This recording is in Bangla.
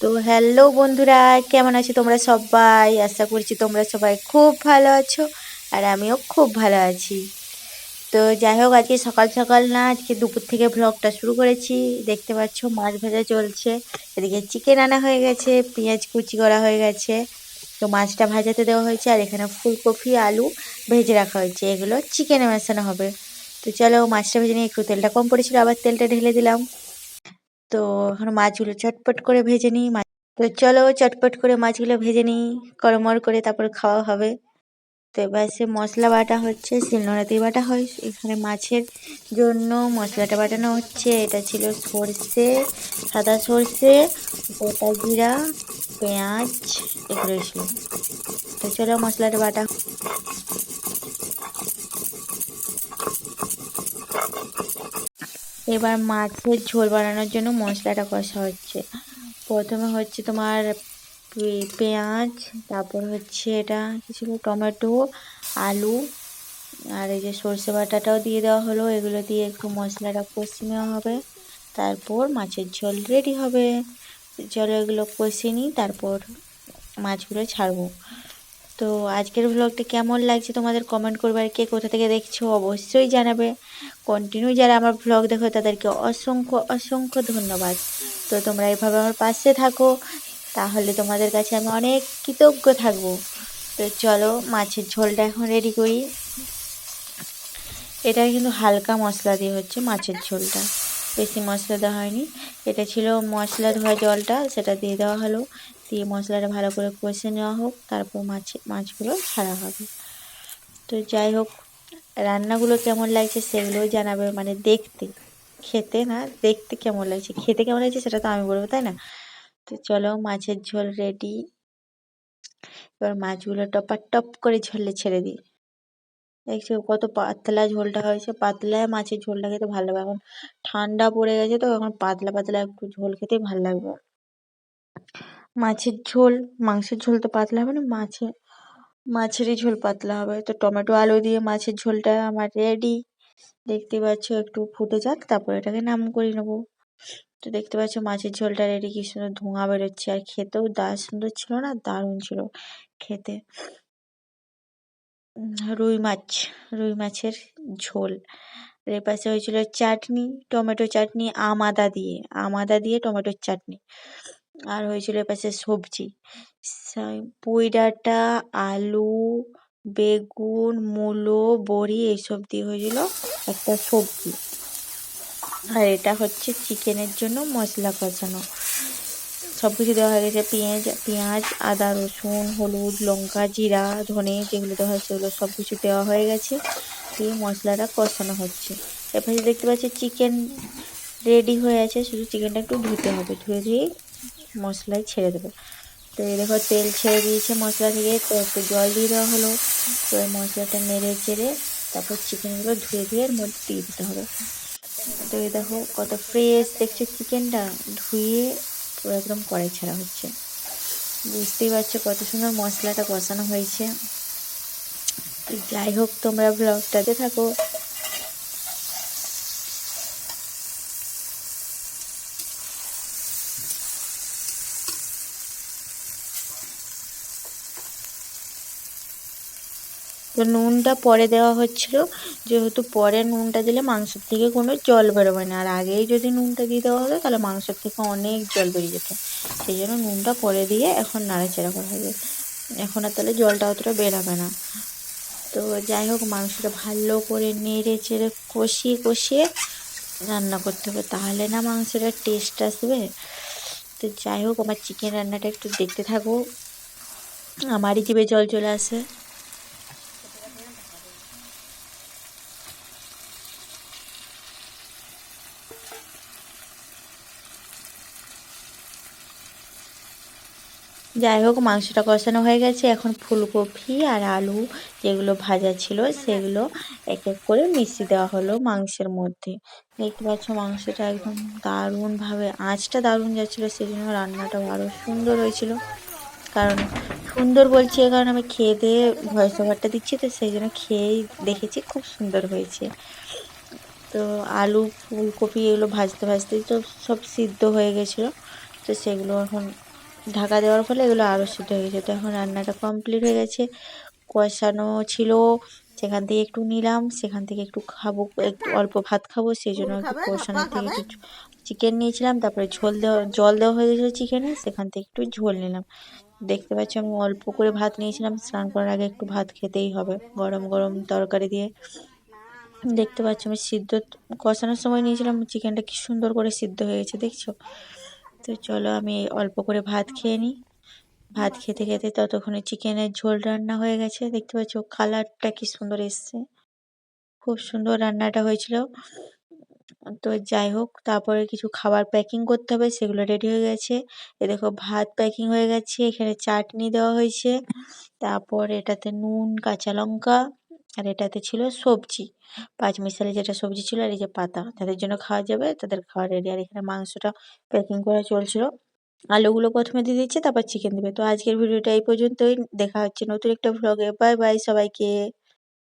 তো হ্যালো বন্ধুরা, কেমন আছো তোমরা সবাই? আশা করছি তোমরা সবাই খুব ভালো আছো আর আমিও খুব ভালো আছি। তো যাই হোক, আজকে সকাল সকাল না, আজকে দুপুর থেকে ব্লগটা শুরু করেছি। দেখতে পাচ্ছ মাছ ভাজা চলছে। এদিকে চিকেন আনা হয়ে গেছে, পেঁয়াজ কুচি করা হয়ে গেছে। তো মাছটা ভাজাতে দেওয়া হয়েছে আর এখানে ফুলকপি, আলু ভেজে রাখা হয়েছে। এগুলো চিকেনে মেশানো হবে। তো চলো মাছটা ভেজে নিয়ে একটু তেলটা কম পড়েছিল, আবার তেলটা ঢেলে দিলাম। তো এখন মাছগুলো চটপট করে ভেজে নিই। মাছ তো চলো চটপট করে মাছগুলো ভেজে নিই, করমর করে তারপর খাওয়া হবে। তো এবার সে মশলা বাটা হচ্ছে শিলনোড়াতেই বাটা হয়। এখানে মাছের জন্য মশলাটা বাটানো হচ্ছে। এটা ছিল সর্ষে, সাদা সর্ষে, গোটা জিরা, পেঁয়াজ এগুলো ছিল তো চলো মশলাটা বাটা এবার মাছের ঝোল বানানোর জন্য মশলাটা কষা হচ্ছে। প্রথমে হচ্ছে তোমার পেঁয়াজ, তারপর হচ্ছে এটা কি ছিল? টমেটো, আলু, আর এই যে সর্ষে বাটাটাও দিয়ে দেওয়া হলো। এগুলো দিয়ে একটু মশলাটা কষে নেওয়া হবে। তারপর মাছের ঝোল রেডি হবে। চলো এগুলো কষে নিই, তারপর মাছগুলো ছাড়বো। তো আজকের ব্লগটা কেমন লাগছে তোমাদের কমেন্ট করবে আর কে কোথা থেকে দেখছ অবশ্যই জানাবে। কন্টিনিউ যারা আমার ব্লগ দেখো, তাদেরকে অসংখ্য অসংখ্য ধন্যবাদ। তো তোমরা এভাবে আমার পাশে থাকো, তাহলে তোমাদের কাছে আমি অনেক কৃতজ্ঞ থাকব। তো চলো, মাছের ঝোলটা এখন রেডি করি। এটা কিন্তু হালকা মশলা দিয়ে হচ্ছে মাছের ঝোলটা। বেশি মশলা দেওয়া হয়নি। এটা ছিল মশলা ধোয়া জলটা, সেটা দিয়ে দেওয়া হলো। দিয়ে মশলাটা ভালো করে কষে নেওয়া হোক, তারপর মাছ, মাছগুলো ছাড়া হবে। তো যাই হোক রান্নাগুলো কেমন লাগছে সেগুলোও জানাবে মানে দেখতে। খেতে না, দেখতে কেমন লাগছে? খেতে কেমন লাগছে সেটা তো আমি বলব, তাই না? তো চলো মাছের ঝোল রেডি এবার মাছগুলো টপা টপ করে ঝোলে ছেড়ে দিই। দেখছ কত পাতলা ঝোলটা হয়েছে, পাতলা মাছের ঝোলটা খেতে ভালো লাগবে এখন ঠান্ডা পড়ে গেছে তো, এখন পাতলা পাতলা একটু ঝোল খেতেই ভালো লাগবে। মাছের ঝোল, মাংসের ঝোল তো পাতলা হবে না মাছের মাছেরই ঝোল পাতলা হবে। তো টমেটো, আলু দিয়ে মাছের ঝোলটা আমার রেডি দেখতে পাচ্ছ একটু ফুটে যাক, তারপর এটাকে নাম করে নেব। তো দেখতে পাচ্ছ মাছের ঝোলটা রেডি কি সুন্দর ধোঁয়া বেরোচ্ছে। আর খেতেও দা, সুন্দর ছিল না? দারুণ ছিল খেতে। রুই মাছ, রুই মাছের ঝোল। এর পাশে হয়েছিল চাটনি, টমেটো চাটনি আম আদা দিয়ে। আম আদা দিয়ে টমেটোর চাটনি। আর হয়েছিল পাশে সবজি। পুঁই ডাঁটা আলু, বেগুন, মূলো, বড়ি এইসব দিয়ে হয়েছিল একটা সবজি। আর এটা হচ্ছে চিকেনের জন্য মশলা কষানো। সব কিছু দেওয়া হয়ে গেছে পেঁয়াজ পেঁয়াজ, আদা, রসুন, হলুদ, লঙ্কা, জিরা, ধনে যেগুলো দেওয়া হয় সেগুলো সব কিছু দেওয়া হয়ে গেছে। দিয়ে মশলাটা কষানো হচ্ছে। এরপরে দেখতে পাচ্ছি চিকেন রেডি হয়ে আছে। শুধু চিকেনটা একটু ধুতে হবে। ধুয়ে ধুয়ে মশলায় ছেড়ে দেবে। তো এই দেখো তেল ছেড়ে দিয়েছে মশলা থেকে, তো একটু জল দিয়ে দেওয়া হলো। তো এই মশলাটা নেড়ে চেড়ে তারপর চিকেনগুলো ধুয়ে ধুয়ে এর মধ্যে দিয়ে দিতে হবে। তো এই দেখো কত ফ্রেশ দেখছ চিকেনটা ধুয়ে পুরো একদম কড়াই ছাড়া হচ্ছে। বুঝতেই পারছ কত সুন্দর মশলাটা কষানো হয়েছে। তো যাই হোক, তোমরা ব্লগটাতে থাকো। তো নুনটা পরে দেওয়া হচ্ছিল। যেহেতু পরে নুনটা দিলে মাংসের থেকে কোনো জল বেরোবে না। আর আগেই যদি নুনটা দিয়ে দেওয়া হতো, তাহলে মাংসের থেকে অনেক জল বেরিয়ে যেত। সেই জন্য নুনটা পরে দিয়ে এখন নাড়াচাড়া করা হবে এখন আর তাহলে জলটা অতটা বেরাবে না। তো যাই হোক, মাংসটা ভালো করে নেড়ে চেড়ে কষিয়ে কষিয়ে রান্না করতে হবে। তাহলে না মাংসটার টেস্ট আসবে। তো যাই হোক, আমার চিকেন রান্নাটা একটু দেখতে থাকো। আমারই জিভে জল চলে আসে। যাই হোক, মাংসটা কষানো হয়ে গেছে। এখন ফুলকপি আর আলু যেগুলো ভাজা ছিল, সেগুলো এক এক করে মিশিয়ে দেওয়া হলো মাংসের মধ্যে। দেখতে পাচ্ছ মাংসটা একদম দারুণভাবে, আঁচটা দারুণ যাচ্ছিল সেই জন্য রান্নাটাও আরও সুন্দর হয়েছিল। কারণ সুন্দর বলছি কারণ আমি খেয়ে দিয়ে ভয়েস ওভারটা দিচ্ছি, তো সেই জন্য খেয়েই দেখেছি খুব সুন্দর হয়েছে। তো আলু, ফুলকপি এগুলো ভাজতে ভাজতেই তো সব সিদ্ধ হয়ে গেছিল, তো সেগুলো এখন ঢাকা দেওয়ার ফলে এগুলো আরও সিদ্ধ হয়ে গেছে। তো এখন রান্নাটা কমপ্লিট হয়ে গেছে। কষানো ছিল সেখান থেকে একটু নিলাম সেখান থেকে একটু খাব একটু অল্প ভাত খাব সেই জন্য একটু কষানো থেকে একটু চিকেন নিয়েছিলাম তারপরে ঝোল দেওয়া জল দেওয়া হয়ে গেছিল চিকেনে সেখান থেকে একটু ঝোল নিলাম। দেখতে পাচ্ছি আমি অল্প করে ভাত নিয়েছিলাম স্নান করার আগে একটু ভাত খেতেই হবে গরম গরম তরকারি দিয়ে। দেখতে পাচ্ছ আমি সিদ্ধ কষানোর সময় নিয়েছিলাম চিকেনটা কি সুন্দর করে সিদ্ধ হয়ে গেছে দেখছ? তো চলো আমি অল্প করে ভাত খেয়ে নিই। ভাত খেতে খেতে ততক্ষণে চিকেনের ঝোল রান্না হয়ে গেছে। দেখতে পাচ্ছ কালারটা কি সুন্দর এসছে। খুব সুন্দর রান্নাটা হয়েছিল। তো যাই হোক, তারপরে কিছু খাবার প্যাকিং করতে হবে, সেগুলো রেডি হয়ে গেছে। এ দেখো ভাত প্যাকিং হয়ে গেছে, এখানে চাটনি দেওয়া হয়েছে। তারপর এটাতে নুন, কাঁচা লঙ্কা আর এটাতে ছিল সবজি। পাঁচ মিশালে যেটা সবজি ছিল আর এই যে পাতা, তাদের জন্য খাওয়া যাবে, তাদের খাওয়া রেডি আর এখানে মাংসটা প্যাকিং করা চলছিল। আলুগুলো প্রথমে দিয়ে দিচ্ছে, তারপর চিকেন দেবে। তো আজকের ভিডিওটা এই পর্যন্তই। দেখা হচ্ছে নতুন একটা ভ্লগে বাই বাই সবাইকে।